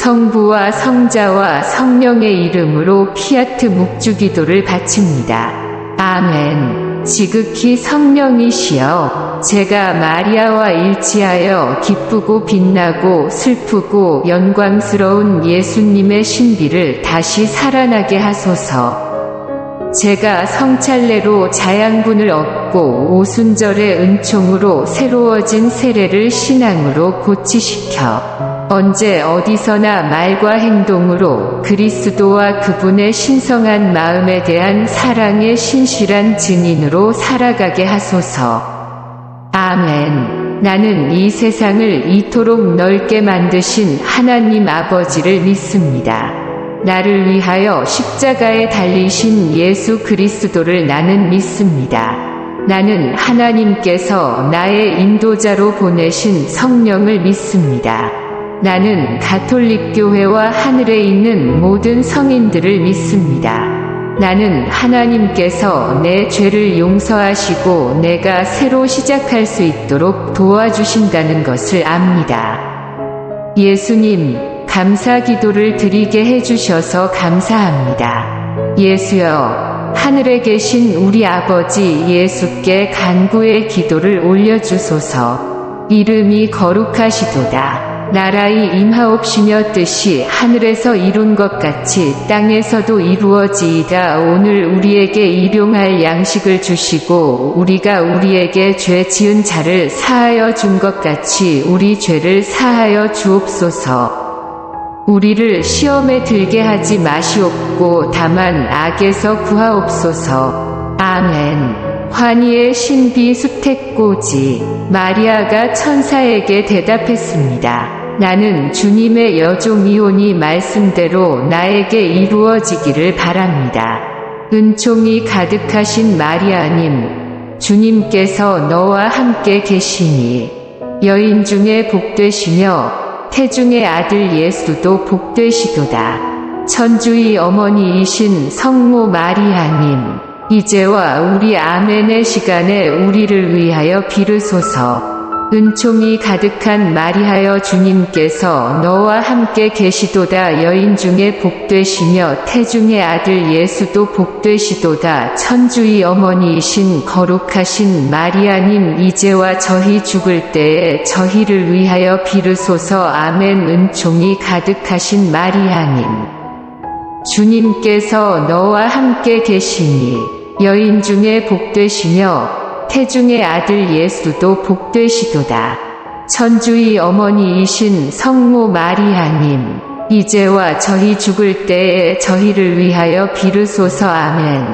성부와 성자와 성령의 이름으로 피아트 묵주기도를 바칩니다. 아멘. 지극히 성령이시여, 제가 마리아와 일치하여 기쁘고 빛나고 슬프고 영광스러운 예수님의 신비를 다시 살아나게 하소서. 제가 성찰례로 자양분을 얻고 오순절의 은총으로 새로워진 세례를 신앙으로 고치시켜 언제 어디서나 말과 행동으로 그리스도와 그분의 신성한 마음에 대한 사랑의 신실한 증인으로 살아가게 하소서. 아멘. 나는 이 세상을 이토록 넓게 만드신 하나님 아버지를 믿습니다. 나를 위하여 십자가에 달리신 예수 그리스도를 나는 믿습니다. 나는 하나님께서 나의 인도자로 보내신 성령을 믿습니다. 나는 가톨릭 교회와 하늘에 있는 모든 성인들을 믿습니다. 나는 하나님께서 내 죄를 용서하시고 내가 새로 시작할 수 있도록 도와주신다는 것을 압니다. 예수님, 감사 기도를 드리게 해주셔서 감사합니다. 예수여, 하늘에 계신 우리 아버지 예수께 간구의 기도를 올려주소서. 이름이 거룩하시도다. 나라의 임하옵시며 뜻이 하늘에서 이룬 것 같이 땅에서도 이루어지이다. 오늘 우리에게 일용할 양식을 주시고 우리가 우리에게 죄 지은 자를 사하여 준 것 같이 우리 죄를 사하여 주옵소서. 우리를 시험에 들게 하지 마시옵고 다만 악에서 구하옵소서. 아멘. 환희의 신비 수택고지 마리아가 천사에게 대답했습니다. 나는 주님의 여종이오니 말씀대로 나에게 이루어지기를 바랍니다. 은총이 가득하신 마리아님, 주님께서 너와 함께 계시니 여인 중에 복되시며 태중의 아들 예수도 복되시도다. 천주의 어머니이신 성모 마리아님, 이제와 우리 아멘의 시간에 우리를 위하여 비르소서. 은총이 가득한 마리하여 주님께서 너와 함께 계시도다. 여인 중에 복되시며 태중의 아들 예수도 복되시도다. 천주의 어머니이신 거룩하신 마리아님 이제와 저희 죽을 때에 저희를 위하여 비르소서. 아멘. 은총이 가득하신 마리아님. 주님께서 너와 함께 계시니 여인 중에 복되시며 태중의 아들 예수도 복되시도다. 천주의 어머니이신 성모 마리아님, 이제와 저희 죽을 때에 저희를 위하여 비르소서 아멘.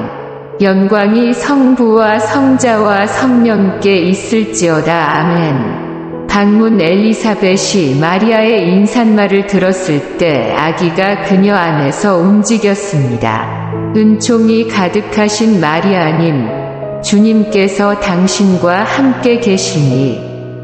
영광이 성부와 성자와 성령께 있을지어다 아멘. 방문 엘리사벳이 마리아의 인산말을 들었을 때 아기가 그녀 안에서 움직였습니다. 은총이 가득하신 마리아님, 주님께서 당신과 함께 계시니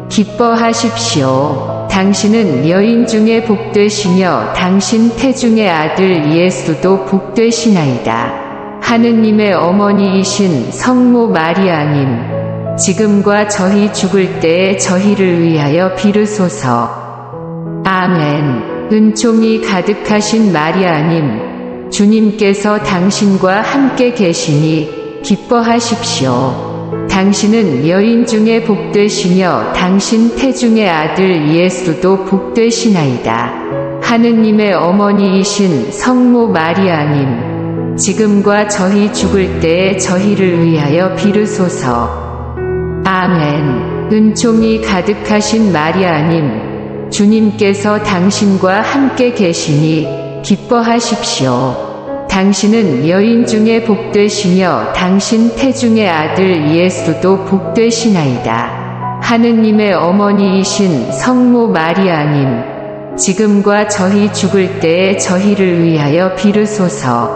기뻐하십시오. 당신은 여인 중에 복되시며 당신 태중의 아들 예수도 복되시나이다. 하느님의 어머니이신 성모 마리아님, 지금과 저희 죽을 때에 저희를 위하여 비르소서. 아멘. 은총이 가득하신 마리아님, 주님께서 당신과 함께 계시니 기뻐하십시오. 당신은 여인 중에 복되시며 당신 태중의 아들 예수도 복되시나이다. 하느님의 어머니이신 성모 마리아님, 지금과 저희 죽을 때에 저희를 위하여 비르소서. 아멘. 은총이 가득하신 마리아님, 주님께서 당신과 함께 계시니 기뻐하십시오. 당신은 여인 중에 복되시며 당신 태중의 아들 예수도 복되시나이다. 하느님의 어머니이신 성모 마리아님, 지금과 저희 죽을 때에 저희를 위하여 비르소서.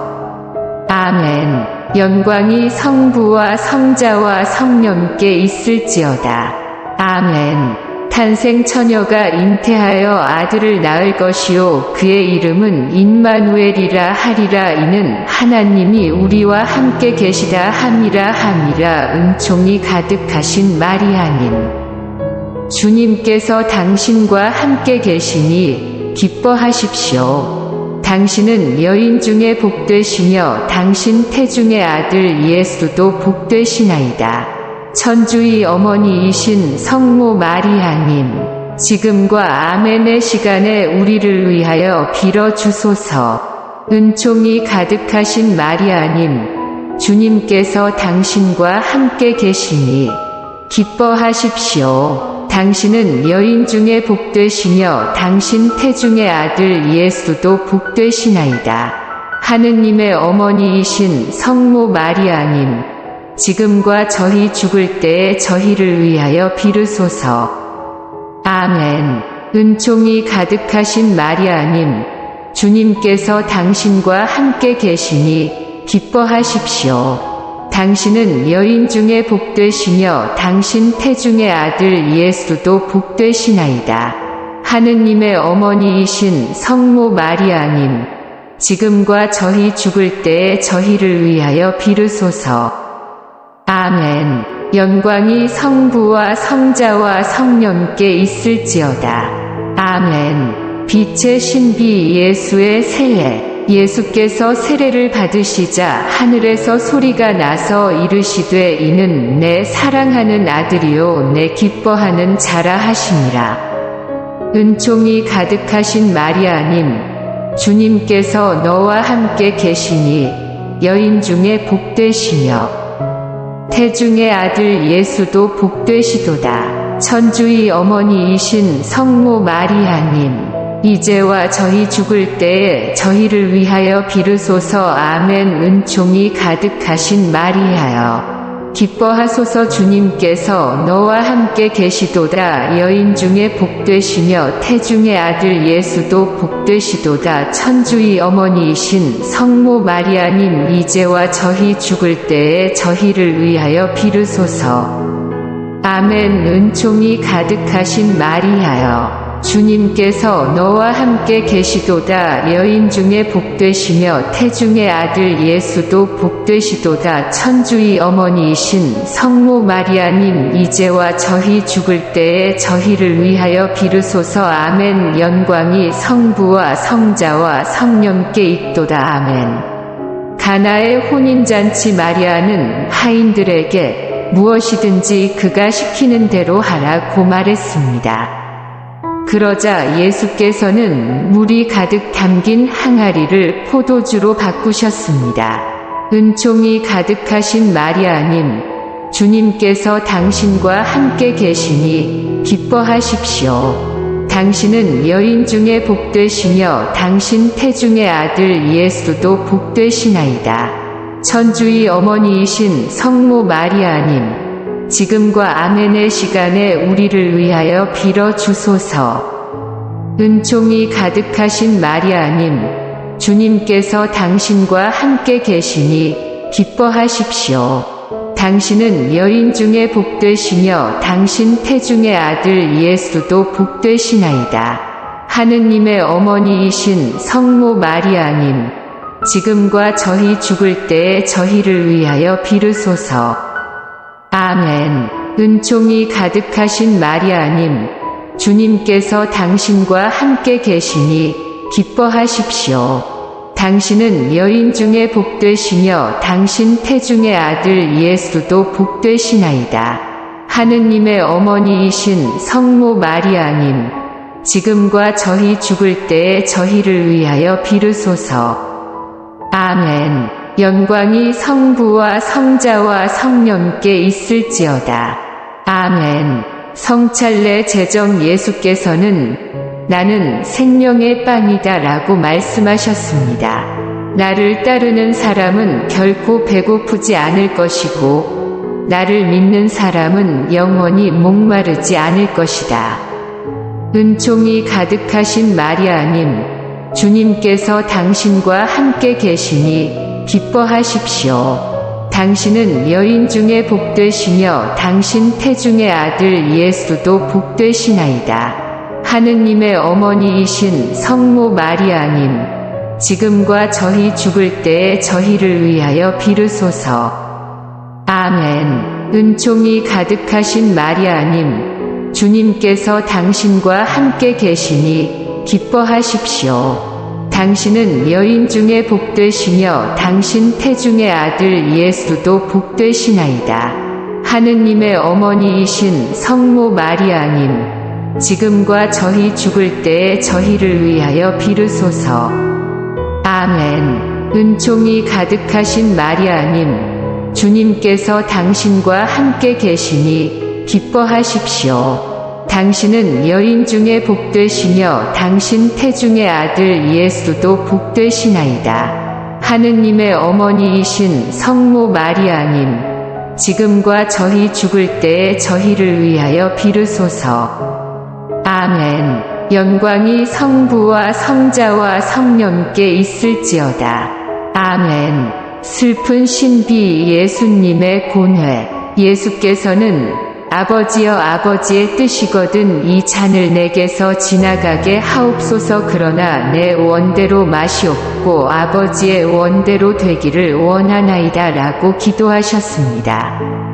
아멘. 영광이 성부와 성자와 성령께 있을지어다. 아멘. 탄생 처녀가 잉태하여 아들을 낳을 것이요 그의 이름은 임마누엘이라 하리라 이는 하나님이 우리와 함께 계시다 함이라 함이라 은총이 가득하신 마리아님 주님께서 당신과 함께 계시니 기뻐하십시오. 당신은 여인 중에 복되시며 당신 태중의 아들 예수도 복되시나이다. 천주의 어머니이신 성모 마리아님, 지금과 아멘의 시간에 우리를 위하여 빌어 주소서. 은총이 가득하신 마리아님, 주님께서 당신과 함께 계시니 기뻐하십시오. 당신은 여인 중에 복되시며 당신 태중의 아들 예수도 복되시나이다. 하느님의 어머니이신 성모 마리아님, 지금과 저희 죽을 때에 저희를 위하여 비르소서. 아멘. 은총이 가득하신 마리아님, 주님께서 당신과 함께 계시니 기뻐하십시오. 당신은 여인 중에 복되시며 당신 태중의 아들 예수도 복되시나이다. 하느님의 어머니이신 성모 마리아님, 지금과 저희 죽을 때에 저희를 위하여 비르소서. 아멘. 영광이 성부와 성자와 성령께 있을지어다. 아멘. 빛의 신비 예수의 세례. 예수께서 세례를 받으시자 하늘에서 소리가 나서 이르시되 이는 내 사랑하는 아들이요 내 기뻐하는 자라 하시니라. 은총이 가득하신 마리아님, 주님께서 너와 함께 계시니 여인 중에 복되시며 태중의 아들 예수도 복되시도다. 천주의 어머니이신 성모 마리아님, 이제와 저희 죽을 때에 저희를 위하여 비르소서 아멘 은총이 가득하신 마리아여. 기뻐하소서 주님께서 너와 함께 계시도다. 여인 중에 복되시며 태중의 아들 예수도 복되시도다. 천주의 어머니이신 성모 마리아님 이제와 저희 죽을 때에 저희를 위하여 비르소서. 아멘. 은총이 가득하신 마리아여 주님께서 너와 함께 계시도다. 여인 중에 복되시며 태중의 아들 예수도 복되시도다. 천주의 어머니이신 성모 마리아님 이제와 저희 죽을 때에 저희를 위하여 비르소서. 아멘. 영광이 성부와 성자와 성령께 있도다. 아멘. 가나의 혼인잔치 마리아는 하인들에게 무엇이든지 그가 시키는 대로 하라고 말했습니다. 그러자 예수께서는 물이 가득 담긴 항아리를 포도주로 바꾸셨습니다. 은총이 가득하신 마리아님, 주님께서 당신과 함께 계시니 기뻐하십시오. 당신은 여인 중에 복되시며 당신 태중의 아들 예수도 복되시나이다. 천주의 어머니이신 성모 마리아님, 지금과 아멘의 시간에 우리를 위하여 빌어 주소서. 은총이 가득하신 마리아님, 주님께서 당신과 함께 계시니 기뻐하십시오. 당신은 여인 중에 복되시며 당신 태중의 아들 예수도 복되시나이다. 하느님의 어머니이신 성모 마리아님, 지금과 저희 죽을 때에 저희를 위하여 비르소서. 아멘. 은총이 가득하신 마리아님, 주님께서 당신과 함께 계시니 기뻐하십시오. 당신은 여인 중에 복되시며 당신 태중의 아들 예수도 복되시나이다. 하느님의 어머니이신 성모 마리아님, 지금과 저희 죽을 때에 저희를 위하여 비르소서. 아멘. 영광이 성부와 성자와 성령께 있을지어다. 아멘. 성찰례 제정 예수께서는 나는 생명의 빵이다 라고 말씀하셨습니다. 나를 따르는 사람은 결코 배고프지 않을 것이고, 나를 믿는 사람은 영원히 목마르지 않을 것이다. 은총이 가득하신 마리아님, 주님께서 당신과 함께 계시니 기뻐하십시오. 당신은 여인 중에 복되시며 당신 태중의 아들 예수도 복되시나이다. 하느님의 어머니이신 성모 마리아님, 지금과 저희 죽을 때에 저희를 위하여 비르소서. 아멘. 은총이 가득하신 마리아님, 주님께서 당신과 함께 계시니 기뻐하십시오. 당신은 여인 중에 복되시며 당신 태중의 아들 예수도 복되시나이다. 하느님의 어머니이신 성모 마리아님, 지금과 저희 죽을 때에 저희를 위하여 비르소서. 아멘. 은총이 가득하신 마리아님, 주님께서 당신과 함께 계시니 기뻐하십시오. 당신은 여인 중에 복되시며 당신 태중의 아들 예수도 복되시나이다. 하느님의 어머니이신 성모 마리아님, 지금과 저희 죽을 때에 저희를 위하여 비르소서. 아멘. 영광이 성부와 성자와 성령께 있을지어다. 아멘. 슬픈 신비 예수님의 고뇌. 예수께서는 아버지여 아버지의 뜻이거든 이 잔을 내게서 지나가게 하옵소서 그러나 내 원대로 마시옵고 아버지의 원대로 되기를 원하나이다 라고 기도하셨습니다.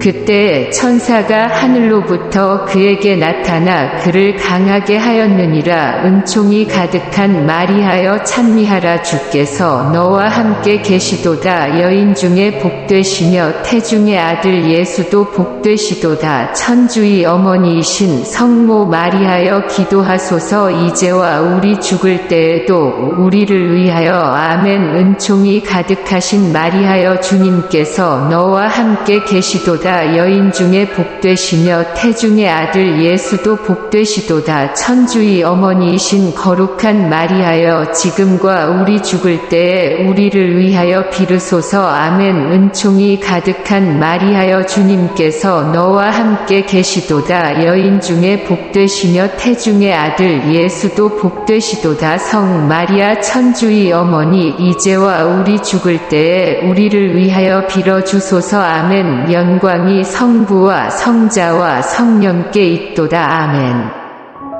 그때 천사가 하늘로부터 그에게 나타나 그를 강하게 하였느니라 은총이 가득한 마리하여 찬미하라 주께서 너와 함께 계시도다. 여인 중에 복되시며 태중의 아들 예수도 복되시도다. 천주의 어머니이신 성모 마리하여 기도하소서. 이제와 우리 죽을 때에도 우리를 위하여 아멘. 은총이 가득하신 마리하여 주님께서 너와 함께 계시도다 여인 중에 복되시며 태중의 아들 예수도 복되시도다. 천주의 어머니이신 거룩한 마리하여 지금과 우리 죽을 때에 우리를 위하여 비르소서. 아멘. 은총이 가득한 마리하여 주님께서 너와 함께 계시도다. 여인 중에 복되시며 태중의 아들 예수도 복되시도다. 성 마리아 천주의 어머니 이제와 우리 죽을 때에 우리를 위하여 빌어주소서. 아멘. 영광 이 성부와 성자와 성령께 있도다 아멘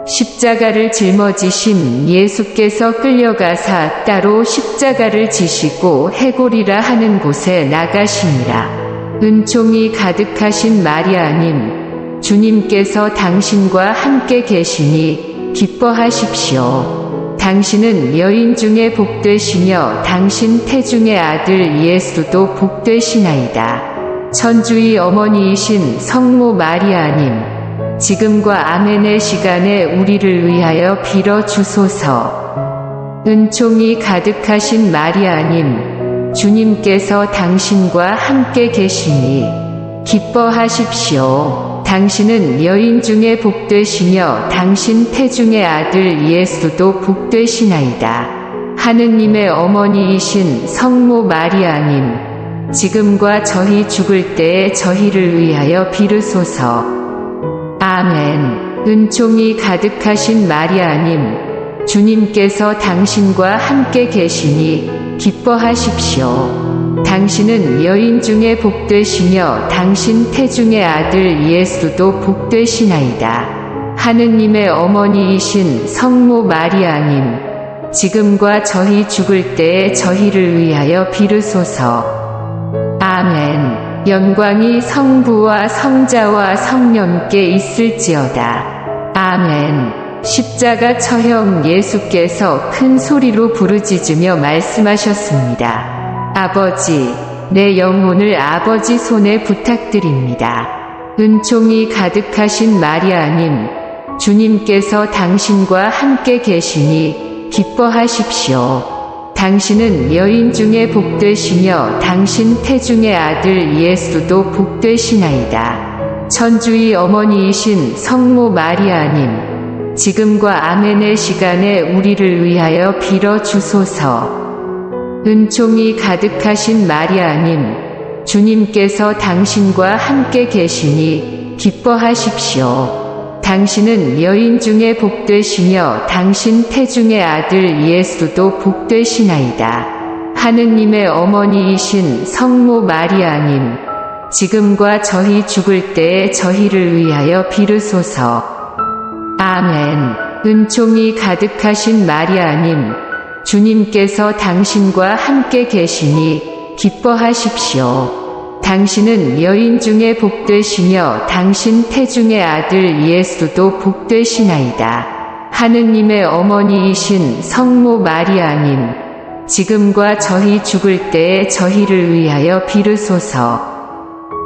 십자가를 짊어지신 예수께서 끌려가사 따로 십자가를 지시고 해골이라 하는 곳에 나가시니라. 은총이 가득하신 마리아님, 주님께서 당신과 함께 계시니 기뻐하십시오. 당신은 여인 중에 복되시며 당신 태중의 아들 예수도 복되시나이다. 천주의 어머니이신 성모 마리아님, 지금과 아멘의 시간에 우리를 위하여 빌어 주소서. 은총이 가득하신 마리아님, 주님께서 당신과 함께 계시니 기뻐하십시오. 당신은 여인 중에 복되시며 당신 태중의 아들 예수도 복되시나이다. 하느님의 어머니이신 성모 마리아님, 지금과 저희 죽을 때에 저희를 위하여 비르소서. 아멘. 은총이 가득하신 마리아님, 주님께서 당신과 함께 계시니 기뻐하십시오. 당신은 여인 중에 복되시며 당신 태중의 아들 예수도 복되시나이다. 하느님의 어머니이신 성모 마리아님, 지금과 저희 죽을 때에 저희를 위하여 비르소서. 아멘. 영광이 성부와 성자와 성령께 있을지어다. 아멘. 십자가 처형 예수께서 큰 소리로 부르짖으며 말씀하셨습니다. 아버지, 내 영혼을 아버지 손에 부탁드립니다. 은총이 가득하신 마리아님, 주님께서 당신과 함께 계시니 기뻐하십시오. 당신은 여인 중에 복되시며 당신 태중의 아들 예수도 복되시나이다. 천주의 어머니이신 성모 마리아님, 지금과 아멘의 시간에 우리를 위하여 빌어 주소서. 은총이 가득하신 마리아님, 주님께서 당신과 함께 계시니 기뻐하십시오. 당신은 여인 중에 복되시며 당신 태중의 아들 예수도 복되시나이다. 하느님의 어머니이신 성모 마리아님, 지금과 저희 죽을 때에 저희를 위하여 비르소서. 아멘. 은총이 가득하신 마리아님, 주님께서 당신과 함께 계시니 기뻐하십시오. 당신은 여인 중에 복되시며 당신 태중의 아들 예수도 복되시나이다. 하느님의 어머니이신 성모 마리아님, 지금과 저희 죽을 때에 저희를 위하여 비르소서.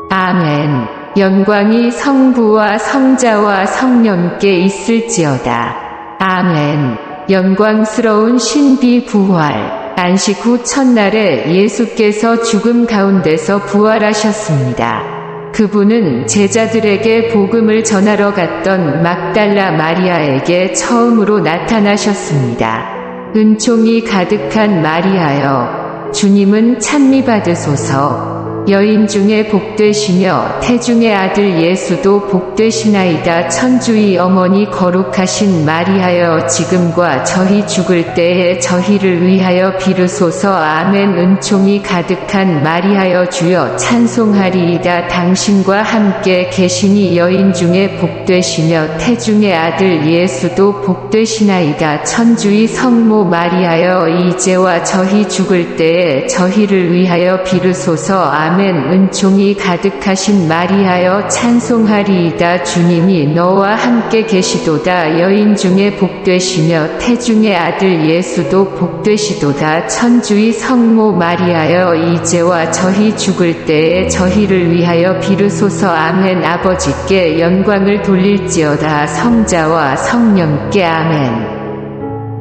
아멘. 영광이 성부와 성자와 성령께 있을지어다. 아멘. 영광스러운 신비 부활. 안식 후 첫날에 예수께서 죽음 가운데서 부활하셨습니다. 그분은 제자들에게 복음을 전하러 갔던 막달라 마리아에게 처음으로 나타나셨습니다. 은총이 가득한 마리아여, 주님은 찬미 받으소서. 여인 중에 복되시며 태중의 아들 예수도 복되시나이다. 천주의 어머니 거룩하신 마리아여, 지금과 저희 죽을 때에 저희를 위하여 비르소서. 아멘. 은총이 가득한 마리아여 주여 찬송하리이다. 당신과 함께 계시니 여인 중에 복되시며 태중의 아들 예수도 복되시나이다. 천주의 성모 마리아여 이제와 저희 죽을 때에 저희를 위하여 비르소서. 아멘. 은총이 가득하신 마리아여 찬송하리이다. 주님이 너와 함께 계시도다. 여인 중에 복되시며 태중의 아들 예수도 복되시도다. 천주의 성모 마리아여 이제와 저희 죽을 때에 저희를 위하여 비르소서. 아멘. 아버지께 영광을 돌릴지어다. 성자와 성령께 아멘.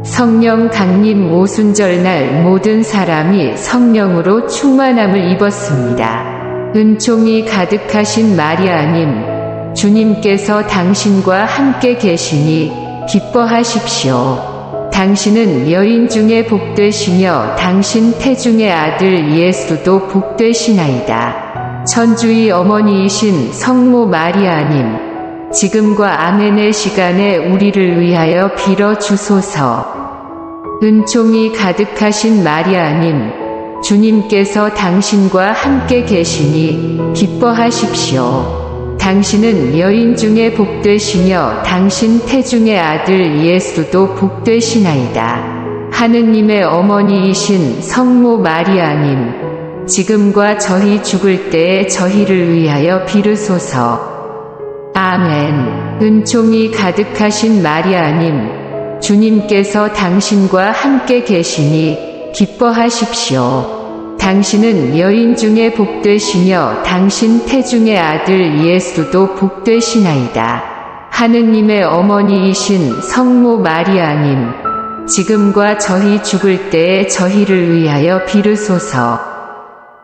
성령 강림 오순절 날 모든 사람이 성령으로 충만함을 입었습니다. 은총이 가득하신 마리아님, 주님께서 당신과 함께 계시니 기뻐하십시오. 당신은 여인 중에 복되시며 당신 태중의 아들 예수도 복되시나이다. 천주의 어머니이신 성모 마리아님, 지금과 아멘의 시간에 우리를 위하여 빌어 주소서. 은총이 가득하신 마리아님, 주님께서 당신과 함께 계시니 기뻐하십시오. 당신은 여인 중에 복되시며 당신 태중의 아들 예수도 복되시나이다. 하느님의 어머니이신 성모 마리아님, 지금과 저희 죽을 때에 저희를 위하여 비르소서. 아멘. 은총이 가득하신 마리아님, 주님께서 당신과 함께 계시니 기뻐하십시오. 당신은 여인 중에 복되시며 당신 태중의 아들 예수도 복되시나이다. 하느님의 어머니이신 성모 마리아님, 지금과 저희 죽을 때에 저희를 위하여 비르소서.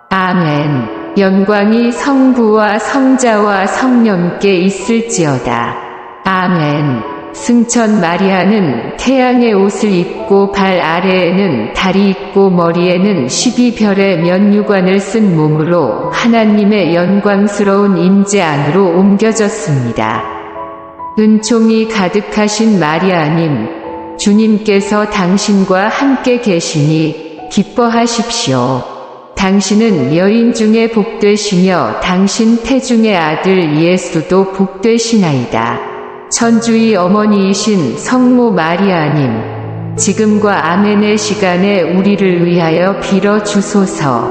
아멘. 영광이 성부와 성자와 성령께 있을지어다. 아멘. 승천 마리아는 태양의 옷을 입고 발 아래에는 달이 있고 머리에는 십이별의 면류관을 쓴 몸으로 하나님의 영광스러운 임재 안으로 옮겨졌습니다. 은총이 가득하신 마리아님, 주님께서 당신과 함께 계시니 기뻐하십시오. 당신은 여인 중에 복되시며 당신 태중의 아들 예수도 복되시나이다. 천주의 어머니이신 성모 마리아님, 지금과 아멘의 시간에 우리를 위하여 빌어 주소서.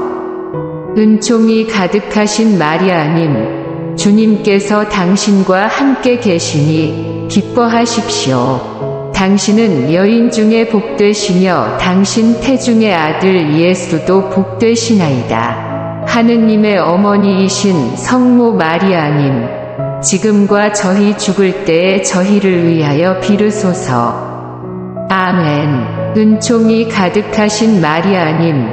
은총이 가득하신 마리아님, 주님께서 당신과 함께 계시니 기뻐하십시오. 당신은 여인 중에 복되시며 당신 태중의 아들 예수도 복되시나이다. 하느님의 어머니이신 성모 마리아님, 지금과 저희 죽을 때에 저희를 위하여 비르소서. 아멘. 은총이 가득하신 마리아님,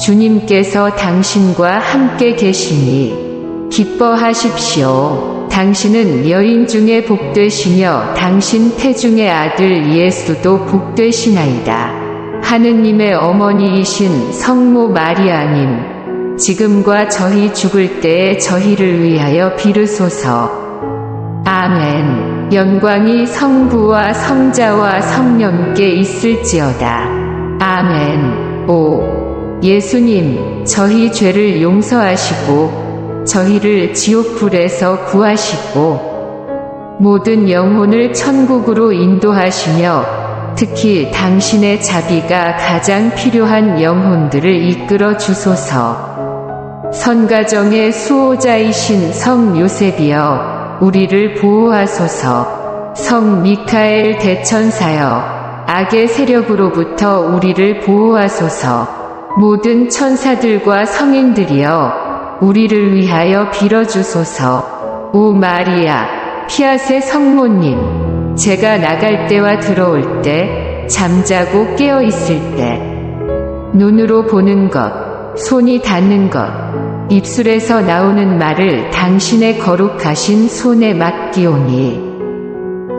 주님께서 당신과 함께 계시니 기뻐하십시오. 당신은 여인 중에 복되시며 당신 태중의 아들 예수도 복되시나이다. 하느님의 어머니이신 성모 마리아님, 지금과 저희 죽을 때에 저희를 위하여 비르소서. 아멘. 영광이 성부와 성자와 성령께 있을지어다. 아멘. 오. 예수님, 저희 죄를 용서하시고, 저희를 지옥불에서 구하시고, 모든 영혼을 천국으로 인도하시며, 특히 당신의 자비가 가장 필요한 영혼들을 이끌어 주소서. 선가정의 수호자이신 성 요셉이여, 우리를 보호하소서. 성 미카엘 대천사여, 악의 세력으로부터 우리를 보호하소서. 모든 천사들과 성인들이여, 우리를 위하여 빌어주소서. 오 마리아, 피아세 성모님, 제가 나갈 때와 들어올 때, 잠자고 깨어 있을 때, 눈으로 보는 것, 손이 닿는 것, 입술에서 나오는 말을 당신의 거룩하신 손에 맡기오니,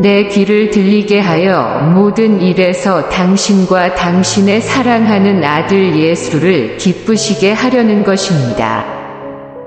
내 귀를 들리게 하여 모든 일에서 당신과 당신의 사랑하는 아들 예수를 기쁘시게 하려는 것입니다.